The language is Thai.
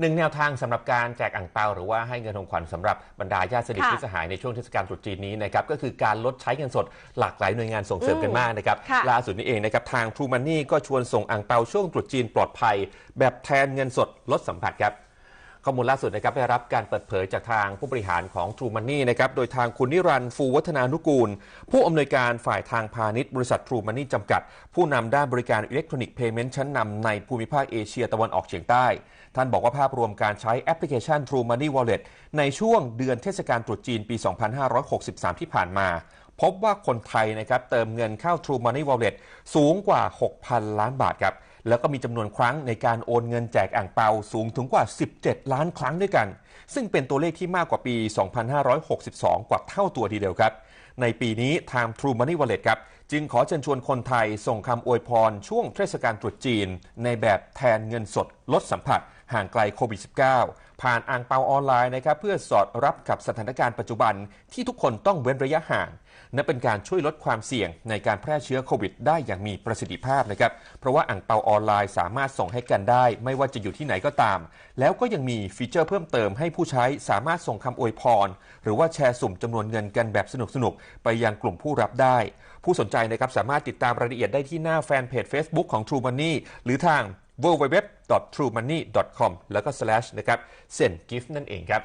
หนึ่งแนวทางสำหรับการแจกอ่างเปาหรือว่าให้เงินของขวัญสำหรับบรรดาญาติสนิทค่ะมิตรสหายในช่วงเทศกาลตรุษจีนนี้นะครับก็คือการลดใช้เงินสดหลากหลายหน่วยงานส่งเสริมกันมากนะครับค่ะล่าสุดนี้เองนะครับทาง True Money ก็ชวนส่งอ่างเปาช่วงตรุษจีนปลอดภัย แบบแทนเงินสดลดสัมผัสครับ ข้อมูลล่าสุดนะครับได้รับการเปิดเผยจากทางผู้บริหารของ True Money นะครับโดยทางคุณนิรันดร์ฟูวัฒนานุกูล ผู้อำนวยการฝ่ายทางพาณิชย์บริษัท True Money จำกัด ผู้นำด้านบริการอิเล็กทรอนิกส์เพย์เมนต์ชั้นนำในภูมิภาคเอเชียตะวันออกเฉียงใต้ ท่านบอกว่าภาพรวมการใช้แอปพลิเคชัน True Money Wallet ในช่วงเดือนเทศกาลตรุษจีนปี 2563 ที่ผ่านมาพบว่าคนไทยนะครับเติมเงินเข้า True Money Wallet สูงกว่า 6,000 ล้านบาทครับ แล้วก็มีจำนวนครั้งในการโอนเงินแจกอ่างเปาสูงถึงกว่า 17 ล้านครั้งด้วยกัน ซึ่งเป็นตัวเลขที่มากกว่าปี 2562 กว่าเท่าตัวทีเดียวครับ ในปีนี้ทาง True Money Wallet ครับ จึงขอเชิญชวนคนไทยส่งคำอวยพรช่วงเทศกาลตรุษจีน ในแบบแทนเงินสดลดสัมผัส ห่างไกลโควิด -19 ผ่านอ่างเปาออนไลน์นะครับเพื่อสอดรับกับสถานการณ์ปัจจุบันที่ทุกคนต้องเว้นระยะห่างและเป็นการช่วยลดความเสี่ยงในการแพร่เชื้อโควิด ได้อย่างมีประสิทธิภาพนะครับ เพราะว่าอ่างเปาออนไลน์สามารถส่งให้กันได้ ไม่ว่าจะอยู่ที่ไหนก็ตาม แล้วก็ยังมีฟีเจอร์เพิ่มเติมให้ผู้ใช้สามารถส่งคำอวยพร หรือว่าแชร์สุ่มจำนวนเงินกันแบบสนุกๆ ไปยังกลุ่มผู้รับได้ ผู้สนใจนะครับสามารถติดตามรายละเอียดได้ที่หน้าแฟนเพจ Facebook ของ True Money หรือทาง www.truemoney.com แล้วก็ slash นะครับเซนกิฟต์นั่นเองครับ